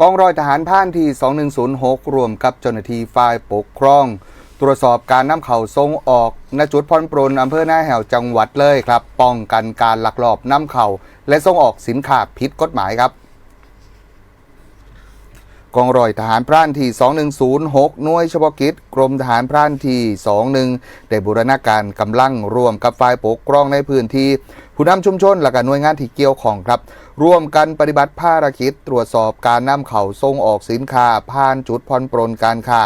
กองร้อยทหารผ่านที่ 2106 รวมกับเจ้าหน้าที่ฝ่ายปกครอง ตรวจสอบการนำเข่าทรงออกณจุดพรปรนอำเภอหน้าแหวจังหวัดเลยครับ ป้องกันการลักลอบนำเข่าและส่งออกสินค้าผิดกฎหมายครับ กองร้อยทหารพรานที่ 2106 หน่วยเฉพาะกิจ กรมทหารพรานที่ 21 ได้บูรณาการกำลังร่วมกับฝ่ายปกครองในพื้นที่ ผู้นำชุมชนและก็หน่วยงานที่เกี่ยวข้องครับ ร่วมกันปฏิบัติภารกิจ ตรวจสอบการนำเข่าส่งออกสินค้า ผ่านจุดผ่อนปรนการค้า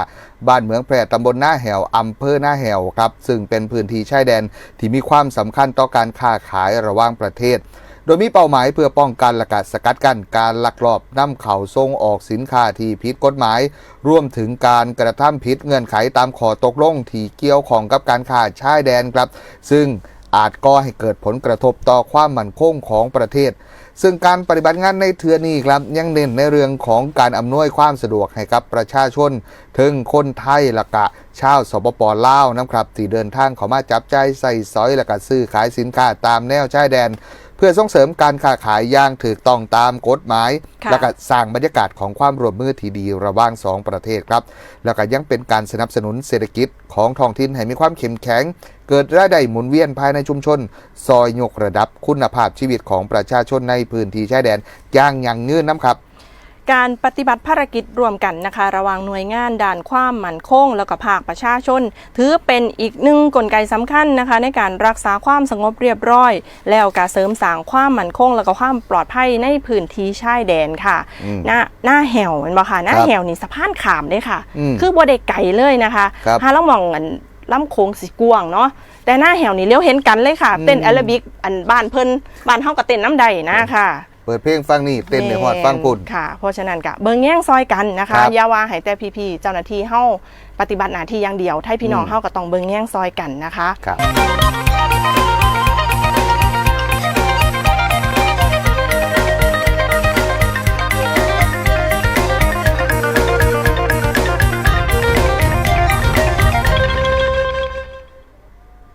บ้านเมืองแพร่ตำบลหน้าแหวอำเภอหน้าแหวครับ ซึ่งเป็นพื้นที่ชายแดนที่มีความสำคัญต่อการค้าขายระหว่างประเทศ โดยมีเป้าหมายเพื่อป้องกันและก็สกัดกั้นการลักลอบนำเข้าส่งออกสินค้าที่ผิดกฎหมาย รวมถึงการกระทำผิดเงื่อนไขตามขอตกลงที่เกี่ยวของกับการค้าชายแดนครับ ซึ่งอาจก่อให้เกิดผลกระทบต่อความมั่นคงของประเทศ ซึ่งการปฏิบัติงานในเทือนี้ครับยังเน้นในเรื่องของการอำนวยความสะดวกให้กับประชาชน ถึงคนไทยละกะชาวสปปลาวนะครับที่เดินทางเข้ามาจับใจายใส่สอยละก็ซื้อขายสินค้าตามแนวชายแดน เพื่อส่งเสริมการค้าขายอย่างถูกต้องตามกฎหมาย ค่ะและก็สร้างบรรยากาศของความร่วมมือที่ดีระหว่างสองประเทศครับ แล้วก็ยังเป็นการสนับสนุนเศรษฐกิจของท้องถิ่นให้มีความเข้มแข็ง เกิดรายได้หมุนเวียนภายในชุมชน ซอยยกระดับคุณภาพชีวิตของประชาชนในพื้นที่ชายแดนอย่างยั่งยืนน้ำครับ การปฏิบัติภารกิจรวมกันนะคะ ระหว่างหน่วยงานด้านความมั่นคง แล้วก็ภาคประชาชน ถือเป็นอีกหนึ่งกลไกสำคัญนะคะ ในการรักษาความสงบเรียบร้อย แล้วก็เสริมสร้างความมั่นคง แล้วก็ความปลอดภัยในพื้นที่ชายแดนค่ะอืมหน้าหน้าแหวเห็นบ่ค่ะหน้าครับแหวนี่สะพานขามเลยค่ะอืมคือบ่ได้ไก่เลยนะคะครับถ้าเรามองอันล่ำโค้งสีกวางเนาะแต่หน้าแหวนี่เลี้ยวเห็นกันเลยค่ะอืมเต้นแอโรบิกอันบ้านเพิ่นบ้านเฮาก็เต้นน้ำใดนะค่ะ เปิดเพลงฟังนี่เต้นในฮอดฟังพุ่นค่ะ เพราะฉะนั้นก็เบิ่งแย่งซอยกันนะครัคะบอย่าว่าให้แต่พี่ๆเจ้าหน้าที่เฮาปฏิบัติหน้าที่อย่างเดียวไทยพี่น้องอืมเฮาก็ต้องเบิ่งแย่งซอยกันนะคะครับ